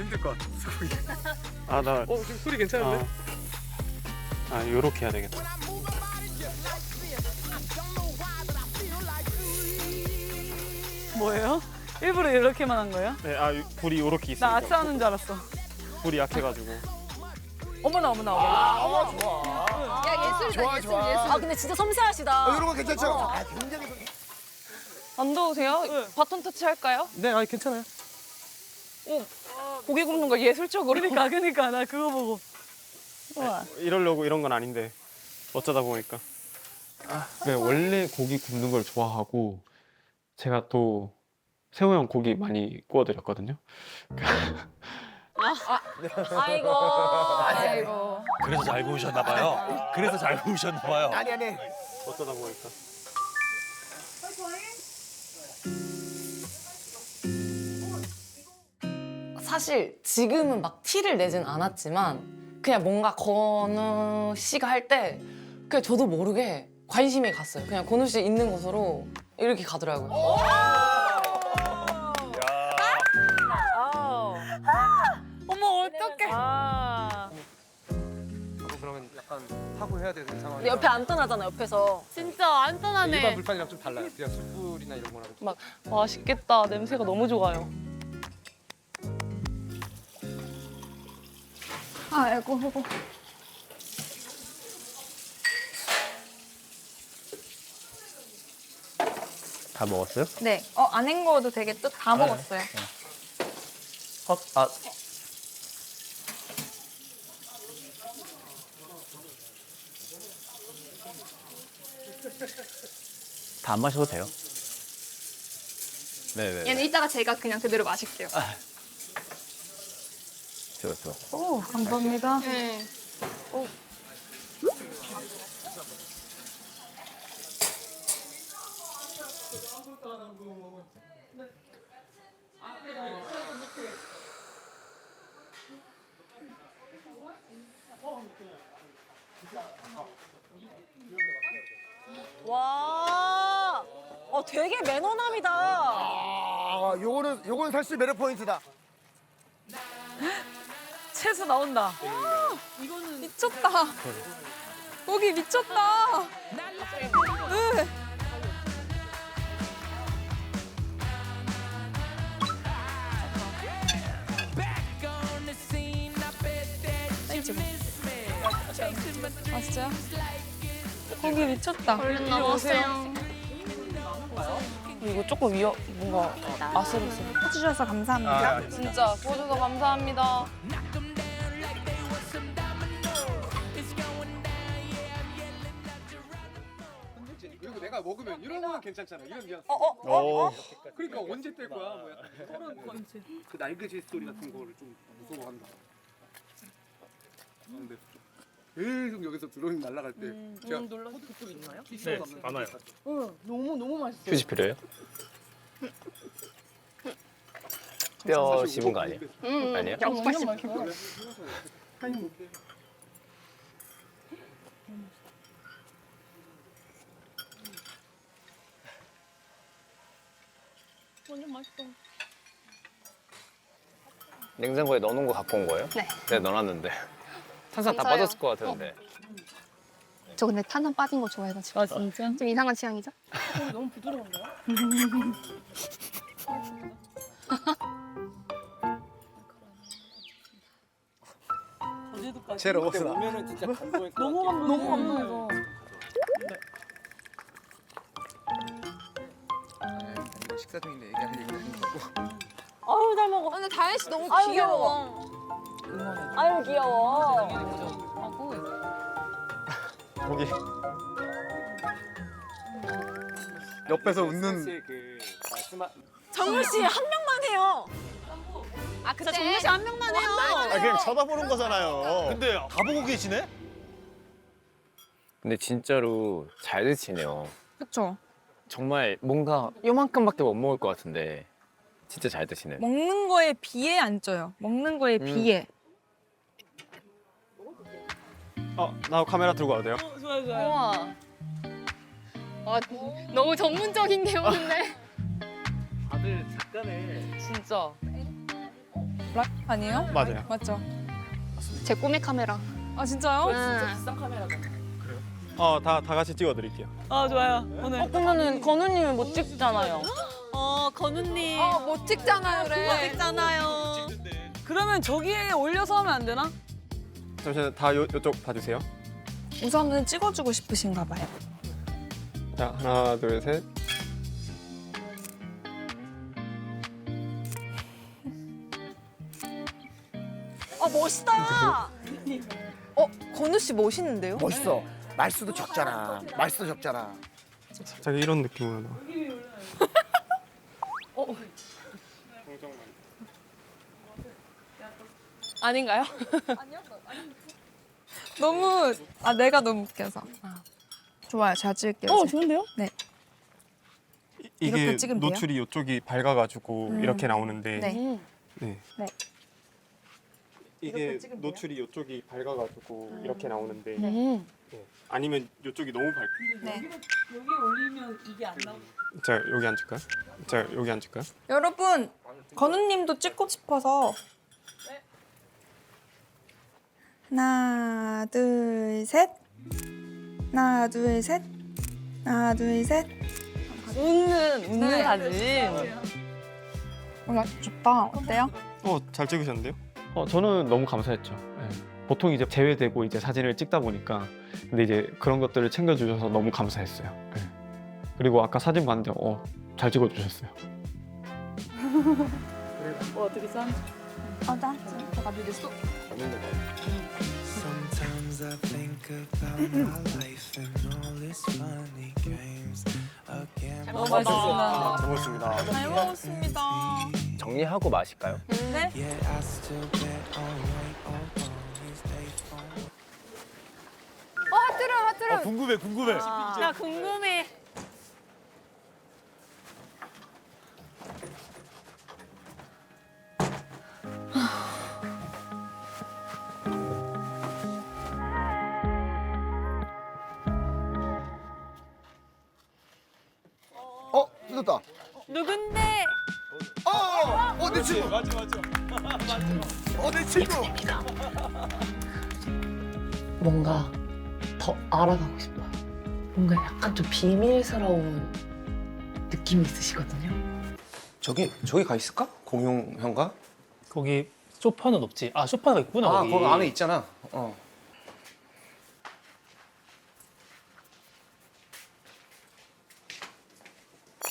힘들 것 같아. 수국이. 아, 나, 어 지금 소리 괜찮은데? 아, 아, 요렇게 해야 되겠다. 뭐예요? 일부러 이렇게만 한 거예요? 네, 아, 요- 불이 요렇게 있으니까. 나 아트 하는 줄 알았어. 불이 약해가지고. 어머나 어머나 어머나. 야 예술이다 예술 예술. 아 근데 진짜 섬세하시다. 어, 이런 거 괜찮죠? 아, 굉장히 안 더우세요? 바톤 터치 할까요? 네, 아니 괜찮아요. 고기 굽는 거 예술적으로. 그러니까 그러니까 나 그거 보고. 우와. 이러려고 이런 건 아닌데. 어쩌다 보니까. 아, 네, 원래 고기 굽는 걸 좋아하고, 제가 또 세호 형 고기 많이 구워드렸거든요. 아이고. 아이고. 그래서 잘 구우셨나 봐요. 그래서 잘 구우셨나 봐요. 아니 아니. 어쩌다 보니까. 사실 지금은 막 티를 내진 않았지만 그냥 뭔가 건우 씨가 할 때 그냥 저도 모르게 관심이 갔어요. 그냥 건우 씨 있는 곳으로 이렇게 가더라고요. 어머 어떡해. 아. 저도 그러면 약간 사고해야 되는 상황이. 근데 옆에 안 떠나잖아 옆에서. 진짜 안 일반 떠나네. 불판이랑 좀 달라요. 그냥 숯불이나 이런 거랑. 막 맛있겠다. 냄새가 너무 좋아요. 아이고. 다 먹었어요? 네. 어 안 헹궈도 되게 뜻다 먹었어요. 헛, 아, 다 안 마셔도 돼요. 네네. 얘는 이따가 제가 그냥 그대로 마실게요. 좋아, 좋아. 오 감사합니다. 네. 와. 어 되게 매너남이다. 아, 요거는 요건 사실 매력 포인트다. 채수 나온다. 미쳤다. 고기 미쳤다. 으. 아 진짜요? 고기 미쳤다. 얼른 나오세요. 이거 조금 위험 뭔가 아슬아슬. 해주셔서 감사합니다. 진짜 구워줘서 감사합니다. 이런 건 괜찮잖아. 이런 그냥. 어, 그러니까 언제 뗄 거야? 뭐 약간 그런 건지. 그 날개짓 스토리 같은 거를 좀 무서워한다. 아, 근데 계속 여기서 드론이 날아갈 때 제가 놀라서 그쪽 있나요? 네, 많아요. 휴지 필요해요? 뼈 씹은 거 아니에요? 아니에요? 양파 씹. 냉장고에 넣어놓은 거 갖고 온 거예요? 네. 네, 넣어놨는데. 탄산 다 진짜요? 빠졌을 것 같았는데. 저 근데 탄산 빠진 거 좋아해가지고 아 진짜? 좀 이상한 취향이죠? 제 로봇이다. 오면은 진짜 감동일 것 너무 감동. 너무 감동해서. 식사 중인데 얘기할 얘기 아유 잘 먹어. 근데 다혜 씨 너무 아유, 귀여워. 아유 귀여워. 고기. 옆에서 웃는 사실 그 말씀하 정우 씨한 명만 해요. 아 그때 정우 씨한 명만 해요. 아, 그냥 쳐다보는 거잖아요. 근데 가보고 계시네? 근데 진짜로 잘 드시네요. 그쵸. 정말 뭔가 요만큼밖에 못 먹을 것 같은데 진짜 잘 드시네. 먹는 거에 비해 안 쪄요. 먹는 거에 비해. 어, 나 카메라 들고 와도 돼요? 좋아요 좋아요. 우와. 아, 너무 전문적인 게 오는데. 다들 잠깐에 진짜. 라 아니에요? 맞아요. 맞죠? 제 꿈의 카메라. 아 진짜요? 어, 다, 다 같이 찍어드릴게요. 아 좋아요. 오늘. 그러면은 건우님은 못 찍잖아요. 어 건우님. 어, 못 찍잖아요, 그래. 찍잖아요. 그러면 저기에 올려서 하면 안 되나? 잠시만 다 요, 요쪽 봐주세요. 우선은 찍어주고 싶으신가 봐요. 자, 하나, 둘, 셋. 아 멋있다. 어, 건우 씨 멋있는데요? 멋있어. 말수도 적잖아. 말수도 적잖아. 살짝 이런 느낌으로 나와. 아닌가요? 너무 아 내가 너무 웃겨서. 좋아요, 잘 찍을게요. 어 이제. 좋은데요? 이- 이렇게 이게 찍으면 돼요? 노출이 이쪽이 밝아가지고 음. 이렇게 나오는데 네. 네. 네. 이게 노출이 이쪽이 밝아가지고 이렇게 나오는데 음. 네. 아니면 이쪽이 너무 밝. 네. 여기 올리면 이게 안 나오. 자 여기 앉을까요? 자 여기 앉을까요? 여러분, 건우님도 찍고 싶어서. 하나, 둘, 셋. 하나, 둘, 셋. 하나, 둘, 셋. 웃는 웃는 네. 사진. 어, 좋다. 어때요? 어 잘 찍으셨는데요? 어 저는 너무 감사했죠. 네. 보통 이제 제외되고 이제 사진을 찍다 보니까 근데 이제 그런 것들을 챙겨주셔서 너무 감사했어요. 네. 그리고 아까 사진 봤는데 어 잘 찍어주셨어요. 뭐 어떻게 짠? 어, 나 제가 믿었어. Sometimes I think about my life and all its funny games. Again, 너무 맛있었습니다. 잘 먹었습니다. 잘 먹었습니다. 정리하고 마실까요? yeah, I still get alright. I'll 하트를. 궁금해, 궁금해. 나 궁금해. 어, 뜯었다. 누군데? 어, 어, 내 친구. 맞아, 맞아. 어, 내 친구. 뭔가 더 알아가고 싶어요. 뭔가 약간 좀 비밀스러운 느낌이 있으시거든요. 저기 저기 가 있을까? 공용 현가? 거기 소파는 없지. 아 소파가 있구나 아 거기. 거기 안에 있잖아. 어.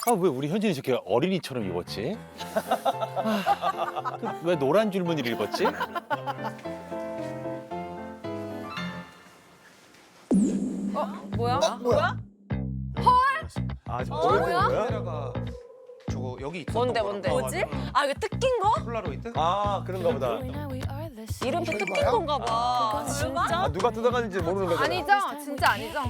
아 왜 우리 현진이 저렇게 어린이처럼 입었지? 아, 그왜 노란 줄무늬를 입었지? 뭐야? 뭐야? 아 저 어, 뭐야? 카메라가 저거 여기 있었던 뭔데. 뭔데? 뭐지? 아 이거 뜯긴 거? 폴라로이드? 아, 그런가 보다. 이름표 뜯긴? 건가 봐. 진짜? 아, 누가 뜯어가는지 모르는 거잖아. 아니죠? 진짜 아니죠?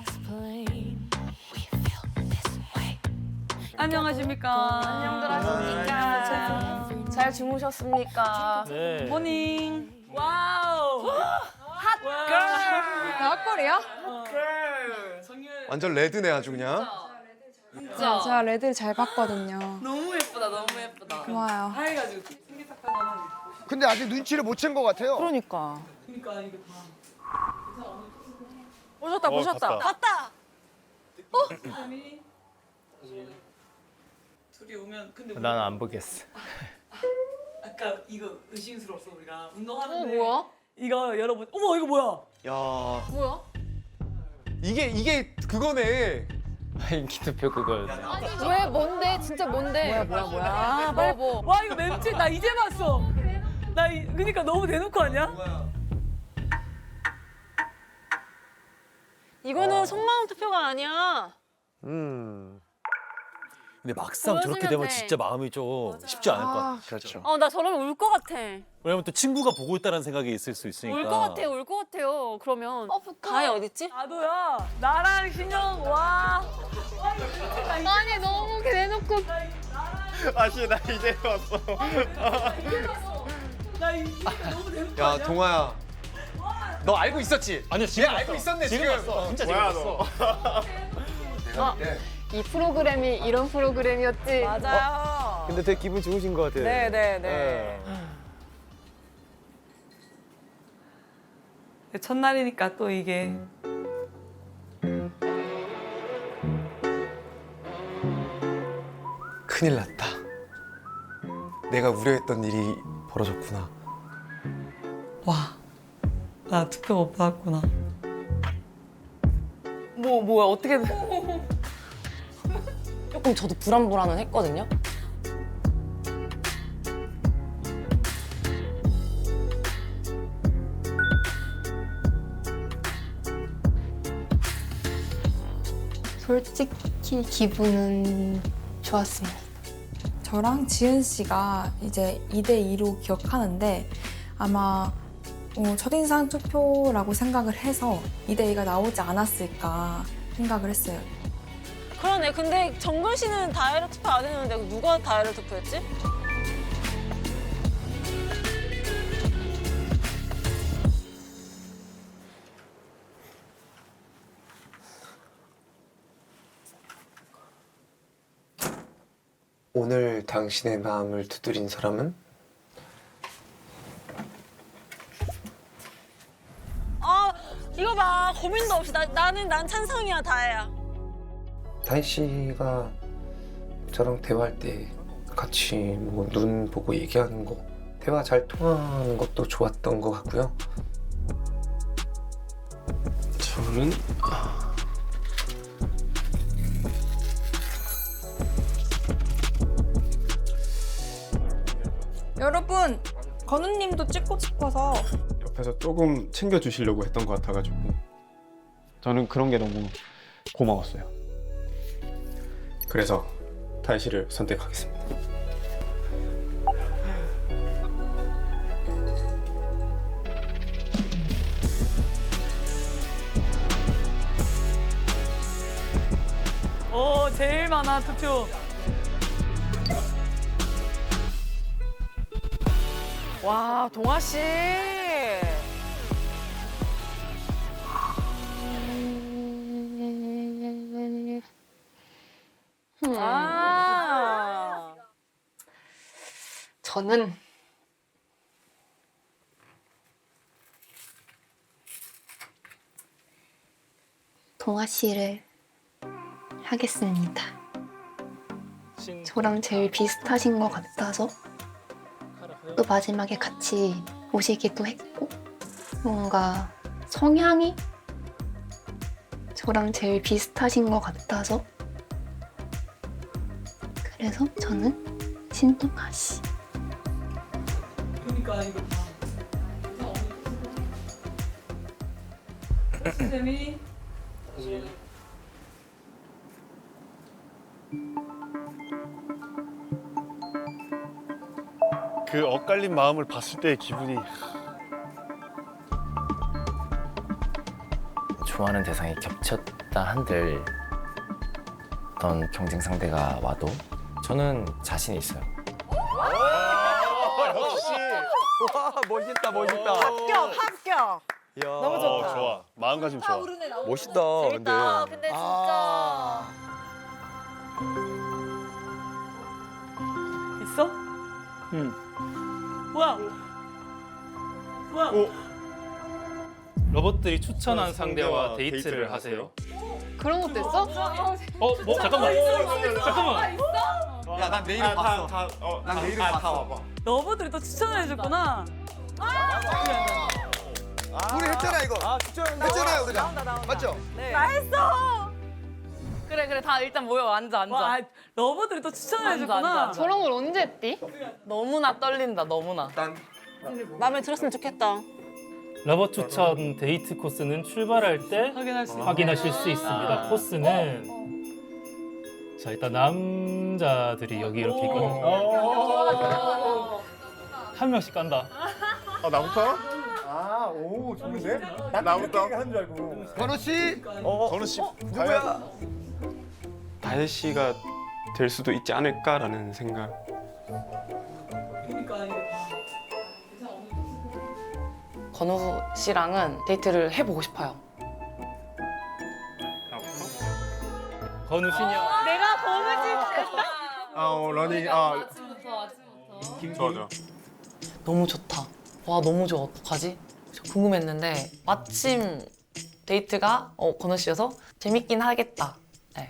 안녕하십니까. 안녕들 하십니까? 잘 주무셨습니까? 네. 모닝. 와우. 핫걸이야? 완전 레드네 아주 그냥. 진짜 제가 레드를 잘 봤거든요. 너무 예쁘다. 너무 예쁘다. 고마워요. 하얘가지고 생기탁하잖아. 근데 아직 눈치를 못 챈 것 같아요. 그러니까. 그러니까 이거 봐. 보셨다 어, 보셨다. 봤다. 쌤이 둘이 오면 근데 우리 난 안 보겠어. 아까 이거 의심스러웠어 우리가 어, 운동하는데 뭐야? 이거 여러분 어머 이거 뭐야? 야 뭐야? 이게 이게 그거네. 인기 투표 그거. 왜? 뭔데? 진짜 뭔데? 뭐야 뭐야 뭐야. 빨리 뭐. 와 이거 mem짓 나 이제 봤어. 나 이, 그러니까 너무 대놓고 아니야? 이거는 속마음 투표가 아니야. 음. 근데 막상 저렇게 보여주면 되면 돼. 진짜 마음이 좀 쉽지 않을 것 같아. 그렇죠. 어 나 저러면 울 것 같아. 왜냐면 또 친구가 보고 있다는 생각이 있을 수 있으니까. 울 것 같아 울 것 같아요. 그러면 어. 가희 어딨지? 나도야. 나랑 신영 와. 아니 너무 대놓고 아씨 나 이제 왔어. 나 이, 이거 너무 대놓고 야? 동아야. 너 알고 있었지? 아니야 얘 지금 알고. 있었네 지금. 진짜 지금 뭐야, 봤어. 내가 볼 때. 이 프로그램이 이런 프로그램이었지. 맞아요. 어? 근데 되게 기분 좋으신 것 같아요. 네, 네, 네. 네. 네 첫날이니까 또 이게 음. 큰일 났다. 내가 우려했던 일이 벌어졌구나. 와. 나 투표 못 받았구나. 뭐 뭐야 어떻게 조금 저도 불안불안은 했거든요. 솔직히 기분은 좋았습니다. 저랑 지은 씨가 이제 2대 2로 기억하는데 아마 어, 첫인상 투표라고 생각을 해서 2대 2가 나오지 않았을까 생각을 했어요. 그러네. 근데 정글 씨는 다이어트 투표 안 했는데 누가 다이어트 투표했지? 오늘 당신의 마음을 두드린 사람은 아 이거 봐 고민도 없이 나, 나는 난 찬성이야 다혜야. 다희 씨가 저랑 대화할 때 같이 뭐 눈 보고 얘기하는 거 대화 잘 통하는 것도 좋았던 것 같고요. 저는 여러분, 건우님도 찍고 싶어서 옆에서 조금 챙겨주시려고 했던 것 같아가지고 저는 그런 게 너무 고마웠어요. 그래서 씨를 선택하겠습니다. 오 제일 많아 투표. 와 동아 씨. 저는 동아 씨를 하겠습니다. 저랑 제일 비슷하신 것 같아서 또 마지막에 같이 오시기도 했고 뭔가 성향이 저랑 제일 비슷하신 것 같아서 그래서 저는 신동아 씨. 그러니까 이거 봐. 재미. 그 엇갈린 마음을 봤을 때의 기분이 좋아하는 대상이 겹쳤다 한들 어떤 경쟁 상대가 와도 저는 자신 있어요. 와 멋있다 멋있다. 합격 합격. 너무 좋다. 어, 좋아 마음가짐 좋아. 멋있다. 재밌다. 근데 진짜. 아. 있어? 응. 뭐야? 뭐야? 로봇들이 추천한 상대와 데이트를 하세요. 그런 것도 있어? 어, 뭐 잠깐만. 잠깐만. 야 난 내일은 봤어. 난 내일은 봤어. 러버들이 또 추천을 해줬구나. 우리 했잖아 이거. 아 했잖아요 그냥. 맞죠? 그래 그래 다 일단 모여 앉아 앉아. 와, 아, 러버들이 또 추천을 앉아, 해줬구나. 앉아. 저런 걸 언제 했디? 너무나 떨린다 너무나. 난 마음에 들었으면 좋겠다. 로봇 추천 데이트 코스는 출발할 때 확인할 수. 확인하실 수 있습니다. 코스는 자 일단 남자들이 여기 이렇게 있거든요. 한 명씩 간다. 아 나부터? 아 오 좋은데? 나부터? 하는 줄 알고. 건우 씨. 건우 씨 누구야? 다혜 씨가 될 수도 있지 않을까라는 생각. 건우 씨랑은 데이트를 해보고 싶어요. 건우 씨냐? 내가 보는지. 아 어, 러닝 아 좋아 좋아. 너무 좋다. 와 너무 좋아. 어떡하지? 저 궁금했는데 마침 데이트가 어, 건우 씨여서 재밌긴 하겠다. 네,